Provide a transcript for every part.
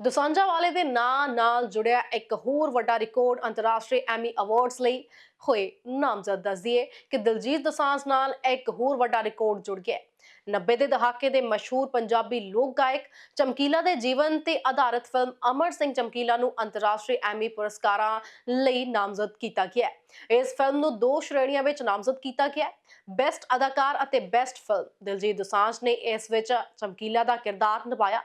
ਦੋਸਾਂਝਾ ਵਾਲੇ ਦੇ ਨਾਂ ਨਾਲ ਜੁੜਿਆ ਇੱਕ ਹੋਰ ਵੱਡਾ ਰਿਕਾਰਡ ਅੰਤਰਰਾਸ਼ਟਰੀ ਐਮੀ ਅਵਾਰਡਸ ਲਈ ਹੋਏ ਨਾਮਜ਼ਦ ਦੱਸਦੀਏ ਕਿ ਦਿਲਜੀਤ ਦੋਸਾਂਝ ਨਾਲ ਇੱਕ ਹੋਰ ਵੱਡਾ ਰਿਕਾਰਡ ਜੁੜ ਗਿਆ ਹੈ। 90 ਦੇ ਦਹਾਕੇ ਦੇ ਮਸ਼ਹੂਰ ਪੰਜਾਬੀ ਲੋਕ ਗਾਇਕ ਚਮਕੀਲਾ ਦੇ ਜੀਵਨ ਤੇ ਆਧਾਰਿਤ ਫਿਲਮ ਅਮਰ ਸਿੰਘ ਚਮਕੀਲਾ ਨੂੰ ਅੰਤਰਰਾਸ਼ਟਰੀ ਐਮੀ ਪੁਰਸਕਾਰਾਂ ਲਈ ਨਾਮਜ਼ਦ ਕੀਤਾ ਗਿਆ ਹੈ। ਇਸ ਫਿਲਮ ਨੂੰ ਦੋ ਸ਼੍ਰੇਣੀਆਂ ਵਿੱਚ ਨਾਮਜ਼ਦ ਕੀਤਾ ਗਿਆ ਬੈਸਟ ਅਦਾਕਾਰ ਅਤੇ ਬੈਸਟ ਫਿਲਮ ਦਿਲਜੀਤ ਦੋਸਾਂਝ ਨੇ ਇਸ ਵਿੱਚ ਚਮਕੀਲਾ ਦਾ ਕਿਰਦਾਰ ਨਿਭਾਇਆ।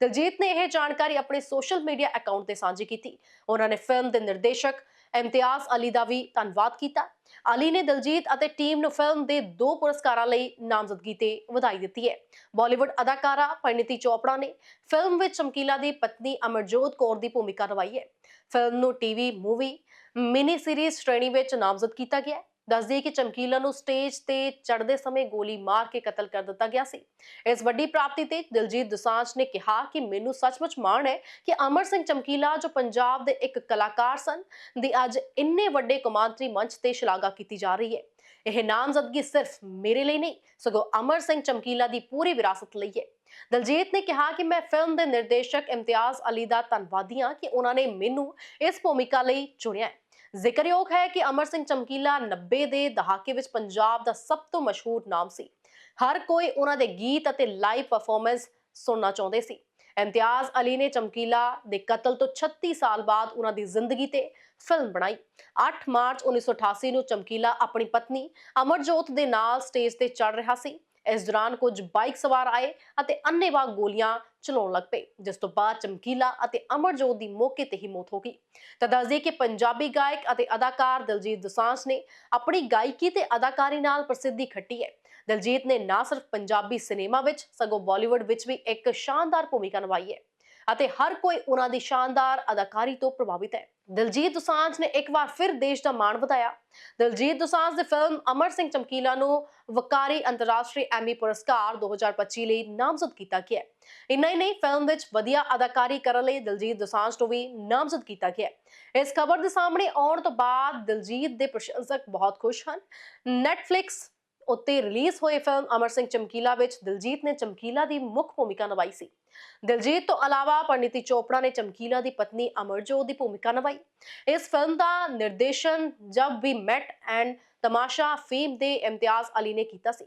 ਦਿਲਜੀਤ ਨੇ ਇਹ ਜਾਣਕਾਰੀ ਆਪਣੇ ਸੋਸ਼ਲ ਮੀਡੀਆ ਅਕਾਊਂਟ ਤੇ ਸਾਂਝੀ ਕੀਤੀ। ਉਹਨਾਂ ਨੇ ਫਿਲਮ ਦੇ ਨਿਰਦੇਸ਼ਕ ਇਮਤਿਆਜ਼ ਅਲੀ ਦਾ ਵੀ ਧੰਨਵਾਦ ਕੀਤਾ। ਅਲੀ ਨੇ ਦਿਲਜੀਤ ਅਤੇ ਟੀਮ ਨੂੰ ਫਿਲਮ ਦੇ ਦੋ ਪੁਰਸਕਾਰਾਂ ਲਈ ਨਾਮਜ਼ਦਗੀ ਤੇ ਵਧਾਈ ਦਿੱਤੀ ਹੈ। ਬਾਲੀਵੁੱਡ ਅਦਾਕਾਰਾ ਪਰਿਣੀਤੀ ਚੋਪੜਾ ਨੇ ਫਿਲਮ ਵਿੱਚ ਚਮਕੀਲਾ ਦੀ ਪਤਨੀ ਅਮਰਜੋਤ ਕੌਰ ਦੀ ਭੂਮਿਕਾ ਨਿਭਾਈ ਹੈ। ਫਿਲਮ ਨੂੰ ਟੀਵੀ, ਮੂਵੀ, ਮਿਨੀ ਸੀਰੀਜ਼ ਸ਼੍ਰੇਣੀ ਵਿੱਚ ਨਾਮਜ਼ਦ ਕੀਤਾ ਗਿਆ ਹੈ। ਦੱਸਦੀ ਕਿ ਚਮਕੀਲਾ ਨੂੰ ਸਟੇਜ ਤੇ ਚੜ੍ਹਦੇ ਸਮੇਂ ਗੋਲੀ ਮਾਰ ਕੇ ਕਤਲ ਕਰ ਦਿੱਤਾ ਗਿਆ ਸੀ। ਇਸ ਵੱਡੀ ਪ੍ਰਾਪਤੀ ਤੇ ਦਿਲਜੀਤ ਦੋਸਾਂਝ ਨੇ ਕਿਹਾ ਕਿ ਮੈਨੂੰ ਸੱਚਮੁੱਚ ਮਾਣ ਹੈ ਕਿ ਅਮਰ ਸਿੰਘ ਚਮਕੀਲਾ, ਜੋ ਪੰਜਾਬ ਦੇ ਇੱਕ ਕਲਾਕਾਰ ਸਨ, ਦੀ ਅੱਜ ਇੰਨੇ ਵੱਡੇ ਕੌਮਾਂਤਰੀ ਮੰਚ ਤੇ ਸ਼ਲਾਘਾ ਕੀਤੀ ਜਾ ਰਹੀ ਹੈ। ਇਹ ਨਾਮਜ਼ਦਗੀ ਸਿਰਫ ਮੇਰੇ ਲਈ ਨਹੀਂ, ਸਗੋਂ ਅਮਰ ਸਿੰਘ ਚਮਕੀਲਾ ਦੀ ਪੂਰੀ ਵਿਰਾਸਤ ਲਈ ਹੈ। ਦਲਜੀਤ ਨੇ ਕਿਹਾ ਕਿ ਮੈਂ ਫਿਲਮ ਦੇ ਨਿਰਦੇਸ਼ਕ ਇਮਤਿਆਜ਼ ਅਲੀ ਦਾ ਧੰਨਵਾਦੀ ਹਾਂ ਕਿ ਉਹਨਾਂ ਨੇ ਮੈਨੂੰ ਇਸ ਭੂਮਿਕਾ ਲਈ ਚੁਣਿਆ ਹੈ। ਜ਼ਿਕਰਯੋਗ ਹੈ ਕਿ ਅਮਰ ਸਿੰਘ ਚਮਕੀਲਾ 90 ਦੇ ਦਹਾਕੇ ਵਿੱਚ ਪੰਜਾਬ ਦਾ ਸਭ ਤੋਂ ਮਸ਼ਹੂਰ ਨਾਮ ਸੀ। ਹਰ ਕੋਈ ਉਹਨਾਂ ਦੇ ਗੀਤ ਅਤੇ ਲਾਈਵ ਪਰਫਾਰਮੈਂਸ ਸੁਣਨਾ ਚਾਹੁੰਦੇ ਸੀ। ਇਮਤਿਆਜ਼ ਅਲੀ ਨੇ ਚਮਕੀਲਾ ਦੇ ਕਤਲ ਤੋਂ 36 ਸਾਲ ਬਾਅਦ ਉਹਨਾਂ ਦੀ ਜ਼ਿੰਦਗੀ ਤੇ ਫਿਲਮ ਬਣਾਈ। 8 ਮਾਰਚ 1988 ਨੂੰ ਚਮਕੀਲਾ ਆਪਣੀ ਪਤਨੀ ਅਮਰਜੋਤ ਦੇ ਨਾਲ ਸਟੇਜ ਤੇ ਚੜ ਰਿਹਾ ਸੀ। ਇਸ ਦੌਰਾਨ ਕੁਝ ਬਾਈਕ ਸਵਾਰ ਆਏ ਅਤੇ ਅੰਨ੍ਹੇਵਾਹ ਗੋਲੀਆਂ ਚਲਾਉਣ ਲੱਗ ਪਏ, ਜਿਸ ਤੋਂ ਬਾਅਦ ਚਮਕੀਲਾ ਅਤੇ ਅਮਰਜੋਤ ਦੀ ਮੌਕੇ ਤੇ ਹੀ ਮੌਤ ਹੋ ਗਈ। ਤਾਂ ਦੱਸ ਕਿ ਪੰਜਾਬੀ ਗਾਇਕ ਅਤੇ ਅਦਾਕਾਰ ਦਿਲਜੀਤ ਦੋਸਾਂਝ ਨੇ ਆਪਣੀ ਗਾਇਕੀ ਤੇ ਅਦਾਕਾਰੀ ਨਾਲ ਪ੍ਰਸਿੱਧੀ ਖੱਟੀ ਹੈ। ਦਿਲਜੀਤ ਨੇ ਨਾ ਸਿਰਫ ਪੰਜਾਬੀ ਸਿਨੇਮਾ ਵਿੱਚ, ਸਗੋਂ ਬਾਲੀਵੁੱਡ ਵਿੱਚ ਵੀ ਇੱਕ ਸ਼ਾਨਦਾਰ ਭੂਮਿਕਾ ਨਿਭਾਈ ਹੈ। ਅਤੇ ਹਰ ਕੋਈ ਉਹਨਾਂ ਦੀ ਸ਼ਾਨਦਾਰ ਅਦਾਕਾਰੀ ਤੋਂ ਪ੍ਰਭਾਵਿਤ ਹੈ। ਦਿਲਜੀਤ ਦੁਸਾਂਝ ਨੇ ਇੱਕ ਵਾਰ ਫਿਰ ਦੇਸ਼ ਦਾ ਮਾਣ ਵਧਾਇਆ। ਦਿਲਜੀਤ ਦੋਸਾਂਝ ਦੀ ਫਿਲਮ ਅਮਰ ਸਿੰਘ ਚਮਕੀਲਾ ਨੂੰ ਵਕਾਰੀ ਅੰਤਰਰਾਸ਼ਟਰੀ ਐਮੀ ਪੁਰਸਕਾਰ 2025 ਲਈ ਨਾਮਜ਼ਦ ਕੀਤਾ ਗਿਆ ਹੈ। ਇੰਨਾ ਹੀ ਨਹੀਂ, ਫਿਲਮ ਵਿੱਚ ਵਧੀਆ ਅਦਾਕਾਰੀ ਕਰਨ ਲਈ ਦਿਲਜੀਤ ਦੁਸਾਂਝ ਨੂੰ ਵੀ ਨਾਮਜ਼ਦ ਕੀਤਾ ਗਿਆ ਹੈ। ਇਸ ਖਬਰ ਦੇ ਸਾਹਮਣੇ ਆਉਣ ਤੋਂ ਬਾਅਦ ਦਿਲਜੀਤ ਦੇ ਪ੍ਰਸ਼ੰਸਕ ਬਹੁਤ ਖੁਸ਼ ਹਨ। ਨੈਟਫਲਿਕਸ ਉੱਤੇ ਰਿਲੀਜ਼ ਹੋਏ ਫਿਲਮ ਅਮਰ ਸਿੰਘ ਚਮਕੀਲਾ ਵਿੱਚ ਦਿਲਜੀਤ ਨੇ ਚਮਕੀਲਾ ਦੀ ਮੁੱਖ ਭੂਮਿਕਾ ਨਿਭਾਈ ਸੀ। ਦਿਲਜੀਤ ਤੋਂ ਇਲਾਵਾ ਪਰਨੀਤੀ ਚੋਪੜਾ ਨੇ ਚਮਕੀਲਾ ਦੀ ਪਤਨੀ ਅਮਰਜੋਤ ਦੀ ਭੂਮਿਕਾ ਨਿਭਾਈ। ਇਸ ਫਿਲਮ ਦਾ ਨਿਰਦੇਸ਼ਨ ਜਬ ਵੀ ਮੈਟ ਐਂਡ ਤਮਾਸ਼ਾ ਫੀਮ ਦੇ ਇਮਤਿਆਜ਼ ਅਲੀ ਨੇ ਕੀਤਾ ਸੀ।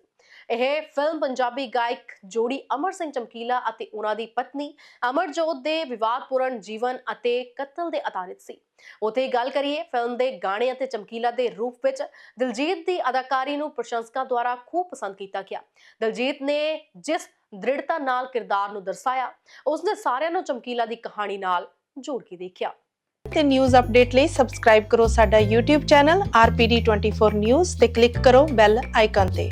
ਇਹ ਫਿਲਮ ਪੰਜਾਬੀ ਗਾਇਕ ਜੋੜੀ ਅਮਰ ਸਿੰਘ ਚਮਕੀਲਾ ਅਤੇ ਉਹਨਾਂ ਦੀ ਪਤਨੀ ਅਮਰਜੋਤ ਦੇ ਵਿਵਾਦਪੂਰਨ ਜੀਵਨ ਅਤੇ ਕਤਲ ਦੇ ਆਧਾਰਿਤ ਸੀ। ਉਥੇ ਗੱਲ ਕਰੀਏ ਫਿਲਮ ਦੇ ਗਾਣੇ ਅਤੇ ਚਮਕੀਲਾ ਦੇ ਰੂਪ ਵਿੱਚ ਦਿਲਜੀਤ ਦੀ ਅਦਾਕਾਰੀ ਨੂੰ ਪ੍ਰਸ਼ੰਸਕਾਂ ਦੁਆਰਾ ਖੂਬ ਪਸੰਦ ਕੀਤਾ ਗਿਆ। ਦਿਲਜੀਤ ਨੇ ਜਿਸ ਦ੍ਰਿੜਤਾ ਨਾਲ ਕਿਰਦਾਰ ਨੂੰ ਦਰਸਾਇਆ, ਉਸਨੇ ਸਾਰਿਆਂ ਨੂੰ ਚਮਕੀਲਾ ਦੀ ਕਹਾਣੀ ਨਾਲ ਜੋੜ ਕੇ ਦੇਖਿਆ। ਤੇ ਨਿਊਜ਼ ਅਪਡੇਟ ਲਈ ਸਬਸਕ੍ਰਾਈਬ ਕਰੋ ਸਾਡਾ YouTube ਚੈਨਲ RPD24 News ਤੇ ਕਲਿੱਕ ਕਰੋ ਬੈਲ ਆਈਕਨ ਤੇ।